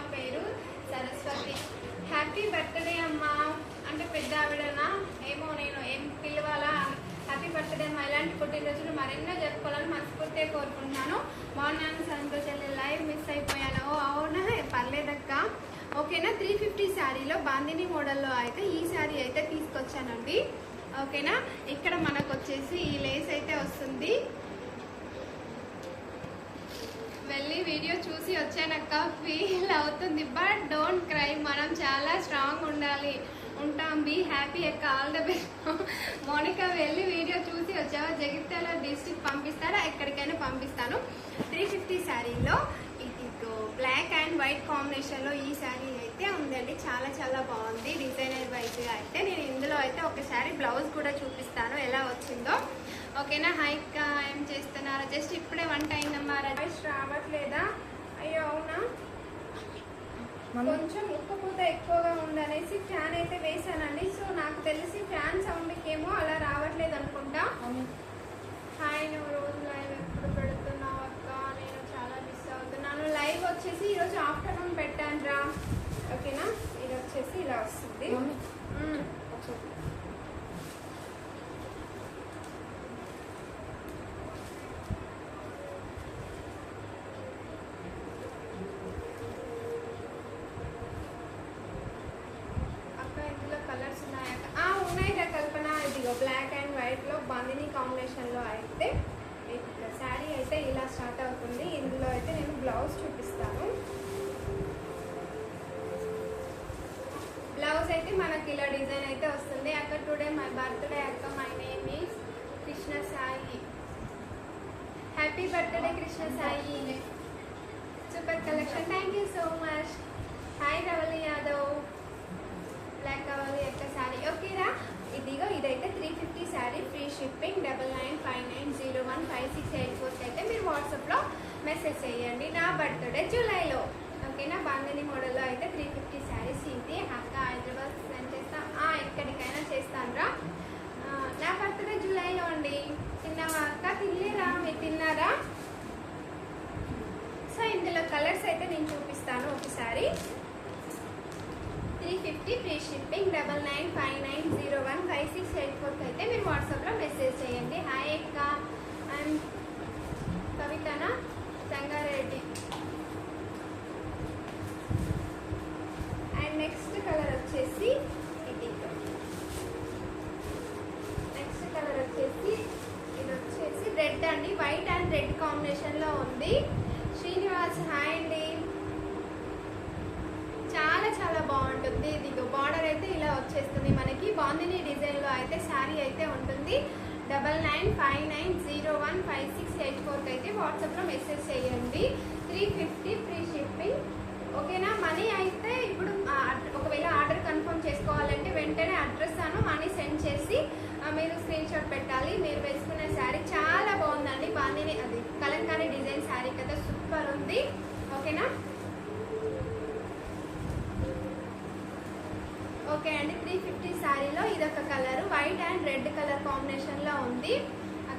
పేరు Saraswati. Happy birthday అమ్మ. అంటే పెద్ద ఆవిడనా? ఏమో నేను ఏం పిలవాలా? హ్యాపీ బర్త్డే అమ్మ. ఇలాంటి పుట్టినరోజులు మరెన్నో జరుపుకోవాలని మనస్ఫూర్తిగా కోరుకుంటున్నాను. బాగున్నాను సంతోషాలు లైవ్ మిస్ అయిపోయాను? ఓ అవునా? పర్లేదక్క. ఓకేనా? త్రీ ఫిఫ్టీ శారీలో బాందిని మోడల్లో అయితే ఈ శారీ అయితే తీసుకొచ్చానండి. ఓకేనా? ఇక్కడ మనకు వచ్చేసి ఈ లేస్ అయితే వస్తుంది. మళ్ళీ వీడియో చూసి వచ్చానక్క. ఫీల్ అవుతుంది. బట్ డోంట్ క్రై మనం చాలా స్ట్రాంగ్ ఉండాలి. ఉంటాం. బీ హ్యాపీ అక్క. ఆల్ ద బెస్ట్ మోనిక వెళ్ళి వీడియో చూసి వచ్చావా? జగిత్యాల డిస్ట్రిక్ట్ పంపిస్తారా? ఎక్కడికైనా పంపిస్తాను. త్రీ ఫిఫ్టీ శారీలో. ఇది బ్లాక్ అండ్ వైట్ కాంబినేషన్లో ఈ శారీ అయితే ఉందండి. చాలా చాలా బాగుంది. డిజైనర్ వైజ్గా అయితే నేను ఇందులో అయితే ఒకసారి బ్లౌజ్ కూడా చూపిస్తాను. ఎలా వచ్చిందో. ఓకేనా? హైక్ ఏం చేస్తున్నారు? జస్ట్ ఇప్పుడే వంట అయిందమ్మా వాయిస్ రావట్లేదా? అయ్యో అవునా? కొంచెం ఉప్పు పూత ఎక్కువగా ఉందనేసి ఫ్యాన్ అయితే వేసానండి సో నాకు తెలిసి ఫ్యాన్ సౌండ్కి ఏమో అలా రావట్లేదు అనుకుంటా. హాయ్ నువ్వు రోజు లైవ్ ఎప్పుడు పెడుతున్నావు అక్క? నేను చాలా మిస్ అవుతున్నాను. లైవ్ వచ్చేసి ఈరోజు ఆఫ్టర్నూన్ పెట్టాను రా ఓకేనా? ఇది వచ్చేసి ఇలా వస్తుంది మ్మ్. అక్క ఇందులో కలర్స్ ఉన్నాయట ఆ, ఉన్నాయి రా కల్పన ఇదిగో బ్లాక్ అండ్ వైట్లో బందిని కాంబినేషన్లో అయితే శారీ అయితే ఇలా స్టార్ట్ అవుతుంది ఇందులో అయితే నేను బ్లౌజ్ చూపిస్తాను బ్లౌజ్ అయితే మనకి ఇలా డిజైన్ అయితే వస్తుంది. అక్క టుడే మై బర్త్డే అక్క my name is Krishna Sai happy birthday Krishna Sai super collection thank you so much hi Ravali Yadav black కావాలి యొక్క శారీ ఓకేరా ఇదిగో ఇదైతే three fifty sari free shipping double nine five nine zero one five six eight ఫోర్కి అయితే మీరు వాట్సాప్లో message చేయండి. నా బర్త్డే జూలైలో. ఓకేనా బాంగని మోడల్లో అయితే త్రీ ఫిఫ్టీ శారీస్ ఇది అక్క ఐదు ఎక్కడికైనా చేస్తానరా? నా బర్త్డే జూలైలో అండి. తిన్నావా? అక్క తినలేరా మీరు తిన్నారా? సో ఇందులో కలర్స్ అయితే నేను చూపిస్తాను ఒకసారి. Three fifty free shipping double nine five nine zero one five six eight four అయితే మీరు వాట్సాప్లో మెసేజ్ చేయండి హాయ్ అక్క అండ్ కవితనా సంగారెడ్డి అండ్ నెక్స్ట్ కలర్ వచ్చేసి ఇది నెక్స్ట్ కలర్ వచ్చేసి ఇది వచ్చేసి రెడ్ అండి వైట్ అండ్ రెడ్ కాంబినేషన్లో ఉంది శ్రీనివాస్ హాయ్ అండి చాలా చాలా బాగుంటుంది ఇది బార్డర్ అయితే ఇలా వచ్చేస్తుంది మనకి బాందిని డిజైన్లో అయితే శారీ అయితే ఉంటుంది double nine five nine zero one five six eight ఫోర్కి అయితే వాట్సాప్లో మెసేజ్ చేయండి. త్రీ ఫిఫ్టీ ఫ్రీ షిప్పింగ్ ఓకేనా? మనీ అయితే ఇప్పుడు ఒకవేళ ఆర్డర్ కన్ఫర్మ్ చేసుకోవాలంటే వెంటనే అడ్రస్ అను మనీ సెండ్ చేసి మీరు స్క్రీన్ షాట్ పెట్టాలి. మీరు వేసుకున్న శారీ చాలా బాగుందండి. బాగానే అది కలంకారీ డిజైన్ శారీ కదా సూపర్ ఉంది. ఓకేనా? ఓకే అండి. త్రీ ఫిఫ్టీ శారీలో ఇదొక colour. White and red colour కాంబినేషన్లో ఉంది.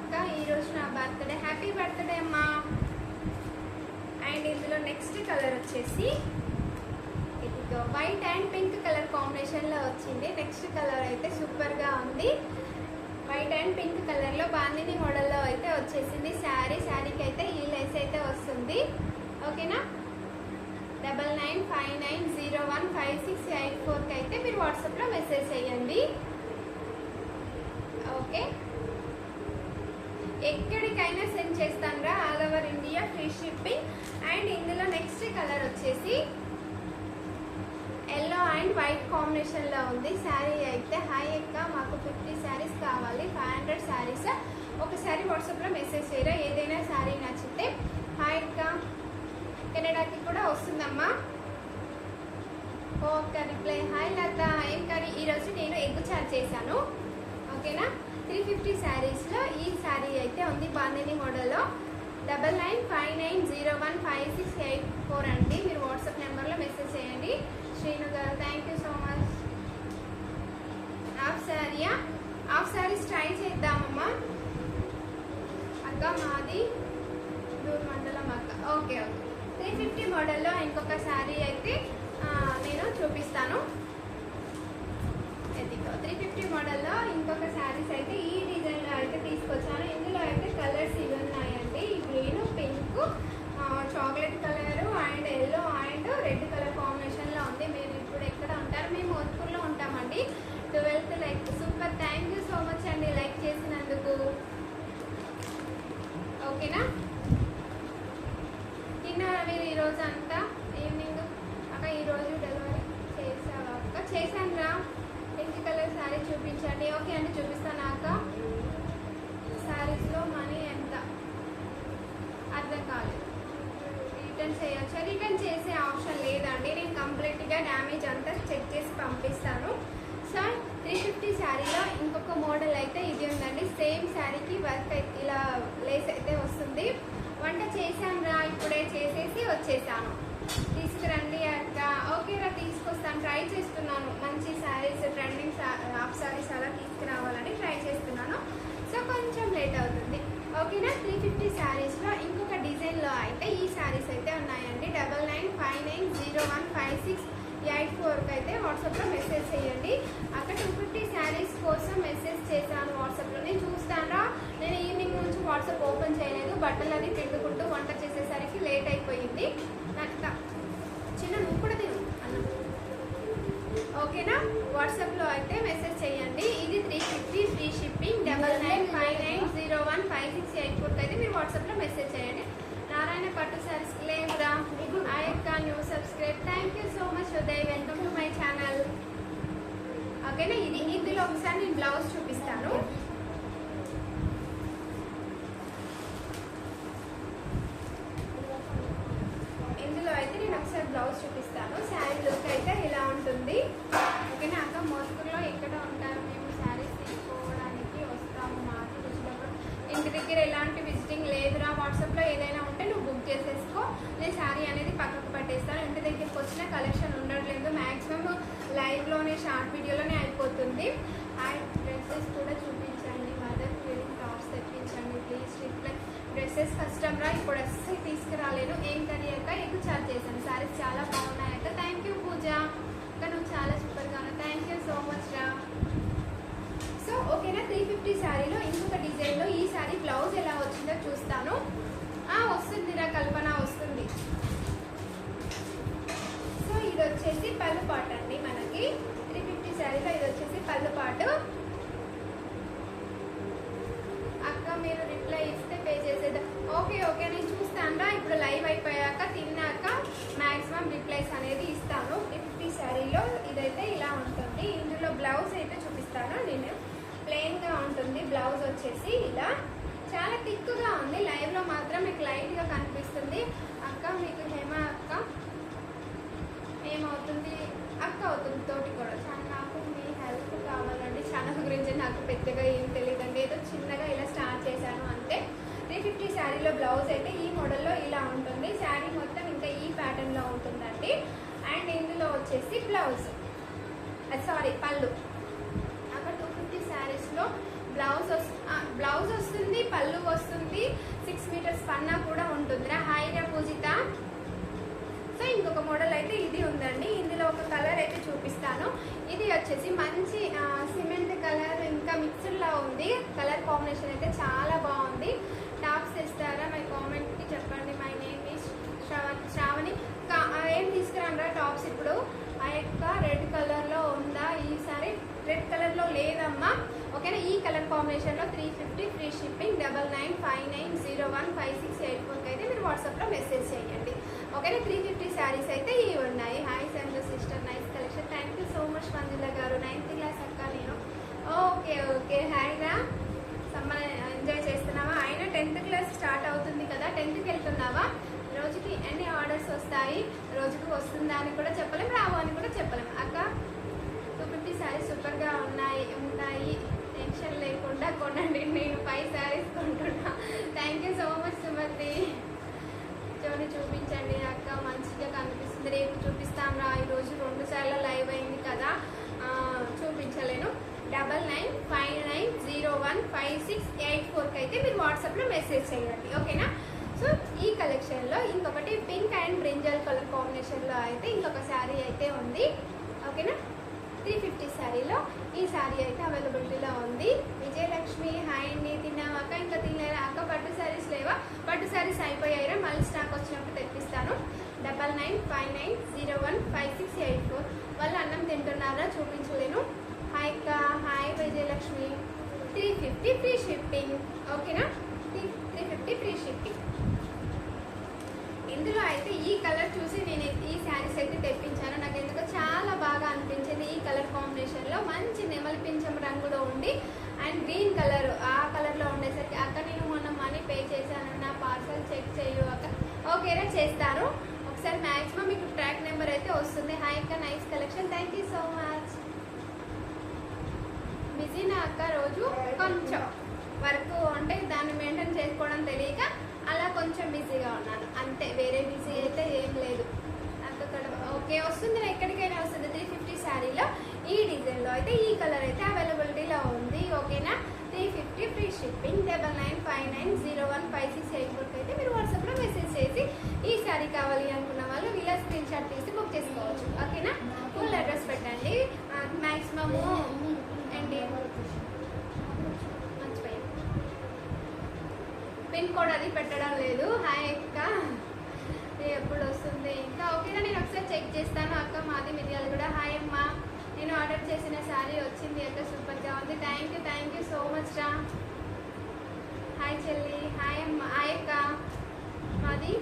అక్క ఈరోజు నా బర్త్డే. హ్యాపీ బర్త్డే అమ్మా. అండ్ ఇందులో నెక్స్ట్ కలర్ వచ్చేసి ఇదిగో వైట్ అండ్ పింక్ కలర్ కాంబినేషన్లో వచ్చింది. నెక్స్ట్ కలర్ అయితే సూపర్గా ఉంది. వైట్ అండ్ పింక్ కలర్లో బాందిని మోడల్లో అయితే వచ్చేసింది శారీ. శారీకి అయితే ఈ లెస్ అయితే వస్తుంది. ఓకేనా double nine five nine zero one five six eight ఫోర్కి అయితే మీరు వాట్సాప్లో మెసేజ్ చేయండి. ఓకే ఎక్కడికైనా సెండ్ చేస్తాను రా all over India free shipping. And ఇందులో నెక్స్ట్ కలర్ వచ్చేసి ఎల్లో అండ్ వైట్ కాంబినేషన్లో ఉంది. శారీ అయితే హాయ్ అక్క మాకు ఫిఫ్టీ శారీస్ కావాలి ఫైవ్ హండ్రెడ్ శారీస్ ఒకసారి వాట్సాప్లో మెసేజ్ చేయరా? ఏదైనా శారీ నచ్చితే. హాయ్ అక్క కెనడాకి కూడా వస్తుందమ్మా. Okay reply. హాయ్ లత ఏం కర్రీ? ఈరోజు నేను ఎగ్ చార్జ్ చేశాను. ఓకేనా? త్రీ ఫిఫ్టీ శారీస్లో ఈ శారీ అయితే ఉంది బాందిని మోడల్లో. Double nine five nine zero one five six eight four అండి. మీరు వాట్సాప్ నెంబర్లో మెసేజ్ చేయండి. శ్రీను గారు thank you so much. Half శారీయా? Half saris try చేద్దామమ్మా. అక్క మాది దూర్ మండలం అక్క. Okay okay. త్రీ ఫిఫ్టీ మోడల్లో ఇంకొక శారీ అయితే నేను చూపిస్తాను. త్రీ ఫిఫ్టీ మోడల్లో ఇంకొక శారీస్ అయితే ఈ డిజైన్లో అయితే తీసుకొచ్చాను. ఇందులో అయితే కలర్స్ ఇవి ఉన్నాయండి. Green pink chocolate colour and yellow and red colour కాంబినేషన్లో ఉంది. మీరు ఇప్పుడు ఎక్కడ ఉంటారు? మేము మోత్పూర్లో ఉంటామండి. Twelfth like. Super. Thank you so much అండి లైక్ చేసినందుకు. ఓకేనా? తిన్నారా మీరు ఈరోజు అంతా ఈవినింగ్? అక్క ఈరోజు డెలివరీ చేసావా అక్క చేశాను శారీ చూపించండి. ఓకే అండి చూపిస్తాను అక్క. శారీస్లో మనీ ఎంత? అర్థం కాలేదు. రిటర్న్ చేయొచ్చా? రిటర్న్ చేసే ఆప్షన్ లేదండి. నేను కంప్లీట్గా డ్యామేజ్ అంతా చెక్ చేసి పంపిస్తాను. సో త్రీ ఫిఫ్టీ శారీలో ఇంకొక మోడల్ అయితే ఇది ఉందండి. సేమ్ శారీకి వర్క్ అయితే ఇలా లేస్ అయితే వస్తుంది. వంట చేశాను రా ఇప్పుడే చేసేసి వచ్చేసాను. తీసుకురండి అక్క. ఓకే రా తీసుకొస్తాను ట్రై చేస్తున్నాను. మంచి శారీస్ ట్రెండింగ్ హాఫ్ శారీస్ అలా తీసుకురావాలని ట్రై చేస్తున్నాను. సో కొంచెం లేట్ అవుతుంది. ఓకేనా? త్రీ ఫిఫ్టీ శారీస్లో ఇంకొక డిజైన్లో అయితే ఈ శారీస్ అయితే ఉన్నాయండి. Double nine five nine zero one five six eight ఫోర్కి అయితే వాట్సాప్లో మెసేజ్ చేయండి. అక్కడ టూ ఫిఫ్టీ శారీస్ కోసం మెసేజ్ చేశాను వాట్సాప్లో. నేను చూస్తాను నేను ఈవినింగ్ నుంచి వాట్సాప్ ఓపెన్ చేయలేదు. బట్టలు అది పిండుకుంటూ వంట చేసేసరికి లేట్ అయిపోయింది. నాకు త- నువ్వు కూడా తిను ఓకేనా? వాట్సాప్లో అయితే మెసేజ్ చేయండి. ఇది three fifty free shipping double nine five nine zero one five six eight ఫోర్కి అయితే మీరు వాట్సాప్లో మెసేజ్ చేయండి. నారాయణ పట్టు సారీస్ రా. ఆ యొక్క new subscribe thank you so much Uday. Welcome to my channel ఓకేనా? ఇది ఇందులో ఒకసారి నేను బ్లౌజ్ చూపిస్తాను ఇందులో అయితే నేను ఒకసారి బ్లౌజ్ చూపిస్తాను శారీ లుక్ అయితే ఇలా ఉంటుంది ఓకేనా అక్క మోస్పూర్లో ఎక్కడ ఉంటారు మేము శారీస్ తీసుకోవడానికి వస్తాము మాకు వచ్చినప్పుడు ఇంటి దగ్గర ఎలాంటి విజిటింగ్ లేదురా వాట్సాప్లో ఏదైనా ఉంటే నువ్వు బుక్ చేసేసుకో నేను శారీ అనేది పక్కకు పట్టేస్తాను ఇంటి దగ్గరికి వచ్చిన కలెక్షన్ ఉండట్లేదు మ్యాక్సిమం లైవ్లోనే షార్ట్ వీడియోలోనే అయిపోతుంది ఆ డ్రెస్సెస్ కూడా చూపించండి మదర్ ఫీలింగ్ టాప్స్ తెప్పించండి ప్లీజ్ రిప్లై డ్రెస్సెస్ కష్టం రా ఇప్పుడు అస్సలు తీసుకురాలేను ఏం కర్రీ అక్క చేశాను. సారీస్ చాలా బాగున్నాయక్క థ్యాంక్ యూ పూజ. అక్క నువ్వు చాలా సూపర్గా ఉన్నావు. థ్యాంక్ యూ సో మచ్ రా. సో ఓకేనా త్రీ ఫిఫ్టీ శారీలో ఇంకొక డిజైన్లో ఈ శారీ బ్లౌజ్ ఎలా వచ్చిందో చూస్తాను. వస్తుంది నా కల్పన వస్తుంది. సో ఇది వచ్చేసి పళ్ళు పాట అండి మనకి. త్రీ ఫిఫ్టీ శారీలో ఇది వచ్చేసి పళ్ళు పాటు. అక్క మీరు రిప్లై ఇస్తే పే చేసేదా. ఓకే ఓకే నేను చూస్తాను రా. ఇప్పుడు లైవ్ అయిపోయాక తిన్నా. మాక్సిమం రిప్లైస్ అనేది ఇస్తాను. ఫిఫ్టీ శారీలో ఇదైతే ఇలా ఉంటుంది. ఇందులో బ్లౌజ్ అయితే చూపిస్తాను. నేను ప్లెయిన్గా ఉంటుంది. బ్లౌజ్ వచ్చేసి ఇలా. చాలా థిక్గా ఉంది. లైవ్లో మాత్రం మీకు లైట్గా కనిపిస్తుంది. అక్క మీకు హేమ అక్క ఏమవుతుంది? అక్క అవుతుంది తోటి కూడా. చాలా నాకు మీ హెల్ప్ కావాలండి. ఛానల్ గురించి నాకు పెద్దగా ఏం తెలియదండి ఏదో చిన్నగా ఇలా స్టార్ట్ చేశాను అంతే త్రీ ఫిఫ్టీ శారీలో బ్లౌజ్ అయితే ఈ మోడల్లో ఇలా ఉంటుంది. శారీ మొత్తం ప్యాటర్న్లో ఉంటుందండి. అండ్ ఇందులో వచ్చేసి బ్లౌజ్. సారీ పళ్ళు. అక్కడ టూ ఫిఫ్టీ శారీస్లో బ్లౌజ్ వస్ బ్లౌజ్ వస్తుంది పళ్ళు వస్తుంది సిక్స్ మీటర్స్ పన్నా కూడా ఉంటుందిరా. హాయిగా పూజిత. సో ఇంకొక మోడల్ అయితే ఇది ఉందండి. ఇందులో ఒక కలర్ అయితే చూపిస్తాను. ఇది వచ్చేసి మంచి సిమెంట్ కలర్ ఇంకా మిక్స్డ్ లా ఉంది. కలర్ కాంబినేషన్ అయితే చాలా బాగుంది. టాప్స్ ఇస్తారా మై కామెంట్కి చెప్పండి. శ్రావణి. ఏం తీసుకురానరా టాప్స్ ఇప్పుడు? ఆ యొక్క రెడ్ కలర్లో ఉందా ఈసారి రెడ్ కలర్లో లేదమ్మా. ఓకేనా? ఈ కలర్ కాంబినేషన్లో three fifty free shipping double nine five nine zero one five six eight ఫోర్కి అయితే మీరు వాట్సాప్లో మెసేజ్ చేయండి. ఓకేనా? త్రీ ఫిఫ్టీ శారీస్ అయితే ఇవి ఉన్నాయి. Hi Sanju sister nice collection. Thank you so much Manjula గారు. నైన్త్ క్లాస్ అక్క నేను. Okay okay. హాయ్ రా. సమ్మర్ ఎంజాయ్ చేస్తున్నావా? అయినా టెన్త్ క్లాస్ స్టార్ట్ అవుతుంది కదా? టెన్త్కి వెళ్తున్నావా? రోజుకి ఎన్ని ఆర్డర్స్ వస్తాయి? రోజుకి వస్తుందా అని కూడా చెప్పలేం రావు అని కూడా చెప్పలేం. అక్క టూ ఫిఫ్టీ శారీస్ సూపర్గా ఉన్నాయి ఉంటాయి. టెన్షన్ లేకుండా కొనండి. నేను five saris కొంటున్నా. Thank you so much Sumathi. చోని చూపించండి అక్క. మంచిగా కనిపిస్తుంది. రేపు చూపిస్తాం రా. ఈరోజు రెండు సార్లు లైవ్ అయింది కదా. చూపించలేను. Double nine five nine zero one five six eight ఫోర్కి అయితే మీరు వాట్సాప్లో మెసేజ్ చేయండి. ఓకేనా? సో ఈ కలెక్షన్లో ఇంకొకటి పింక్ అండ్ బ్రింజల్ కలర్ కాంబినేషన్లో అయితే ఇంకొక శారీ అయితే ఉంది. ఓకేనా? త్రీ ఫిఫ్టీ శారీలో ఈ శారీ అయితే అవైలబిలిటీలో ఉంది. విజయలక్ష్మి హాయ్ అండి ఇంకా తినలేరా అక్క పట్టు శారీస్ లేవా? పట్టు శారీస్ అయిపోయాయిరా మళ్ళీ స్టాక్ వచ్చినప్పుడు తెప్పిస్తాను. Double nine five nine zero లో ఈ డిజైన్లో అయితే ఈ కలర్ అయితే అవైలబిలిటీలో ఉంది. ఓకేనా? Three fifty free shipping double nine five nine zero one five six eight ఫోర్కి అయితే మీరు వాట్సాప్లో మెసేజ్ చేసి ఈ శారీ కావాలి అనుకున్న వాళ్ళు వీళ్ళ స్క్రీన్ షాట్ తీసి బుక్ చేసుకోవచ్చు. ఓకేనా? ఫుల్ అడ్రస్ పెట్టండి. మ్యాక్సిమమ్ అండి మర్చిపోయాం పిన్ కోడ్ అది పెట్టడం లేదు. హాయ్ అక్క. ఎప్పుడు వస్తుంది? ఇంకా ఓకేనా? నేను ఒకసారి చెక్ చేస్తాను. అక్క మాది మిరియాలు కూడా హాయ్ అమ్మా. నేను ఆర్డర్ చేసిన శారీ వచ్చింది ఎంత సూపర్గా ఉంది. Thank you thank you so much రా. హాయ్ చెల్లి. హాయ్ హాయ్ అక్క. మాది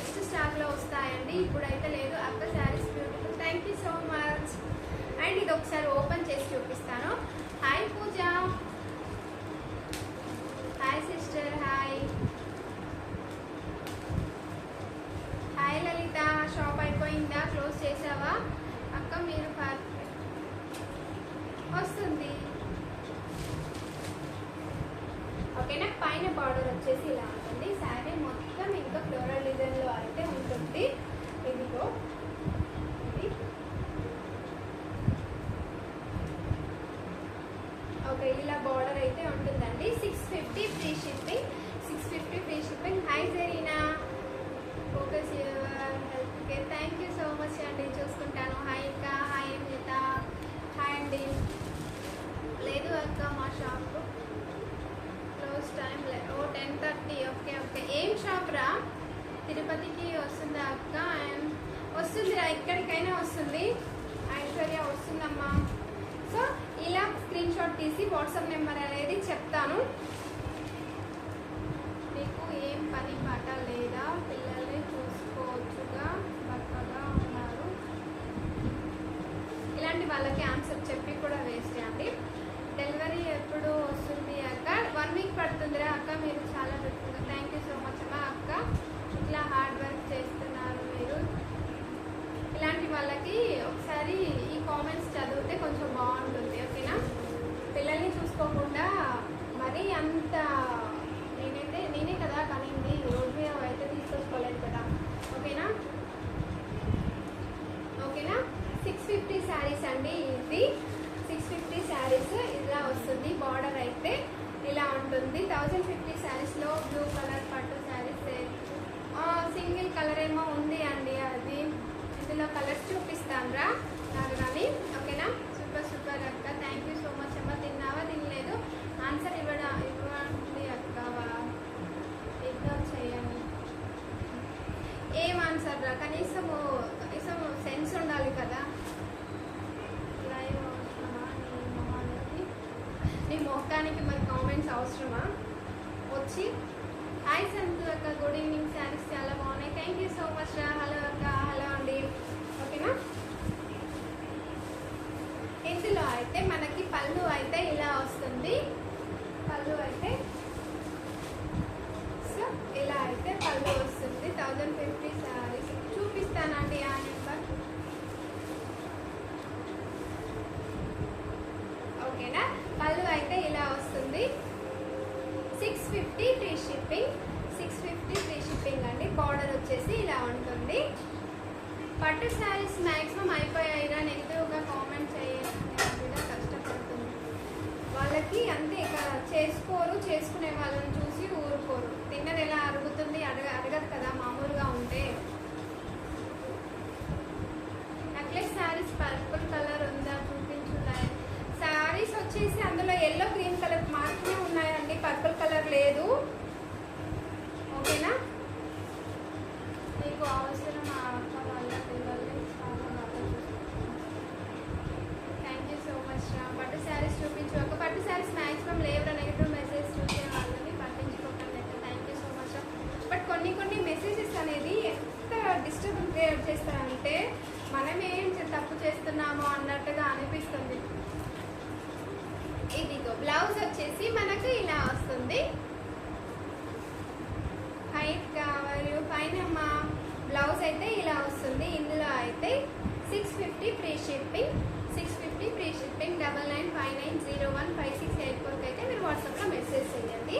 నెక్స్ట్ స్టాక్లో వస్తాయండి. ఇప్పుడైతే లేదు. అక్క saris beautiful thank you so much and ఇది ఒకసారి ఓపెన్ 진짜로? కాబట్టి శారీస్ మ్యాక్సిమం అయిపోయాయి. ఫైవ్ సిక్స్ ఎయిట్ ఫోర్కి అయితే మీరు వాట్సాప్లో మెసేజ్ చేయండి.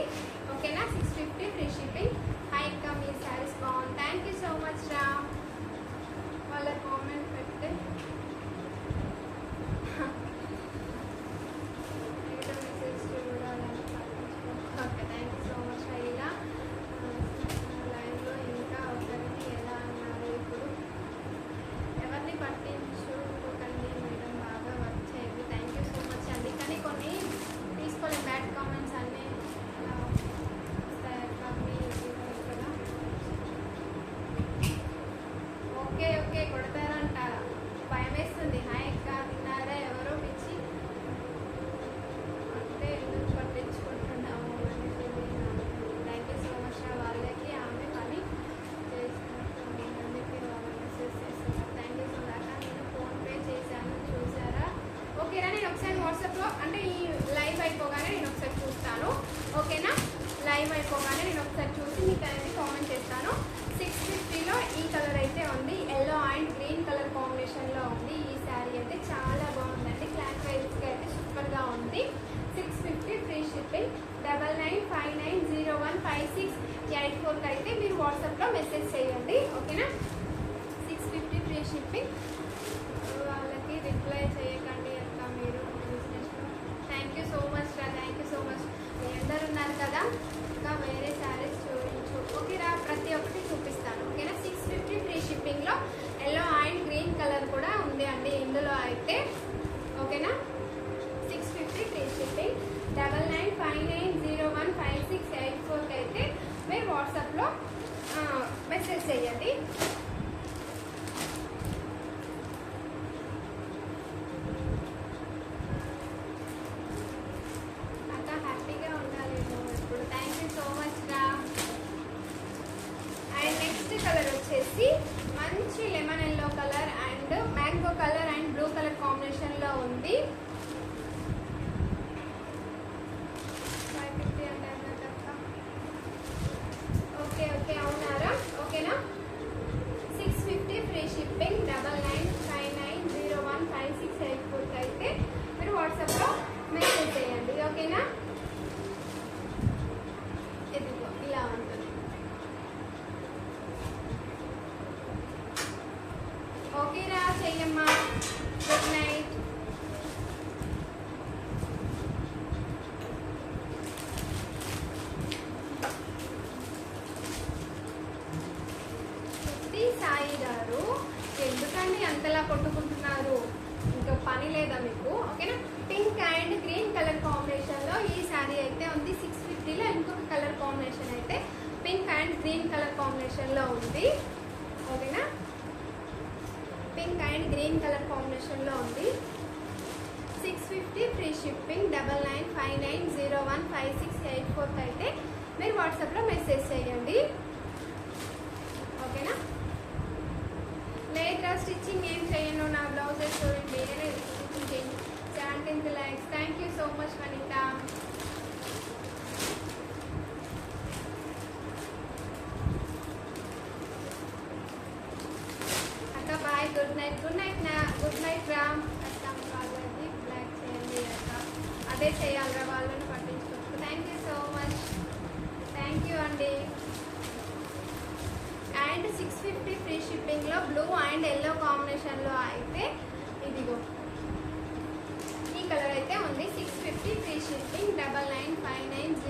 Good night.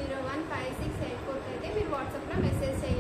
Zero one five six eight ఫోర్కి అయితే మీరు వాట్సాప్లో మెసేజ్ చేయండి.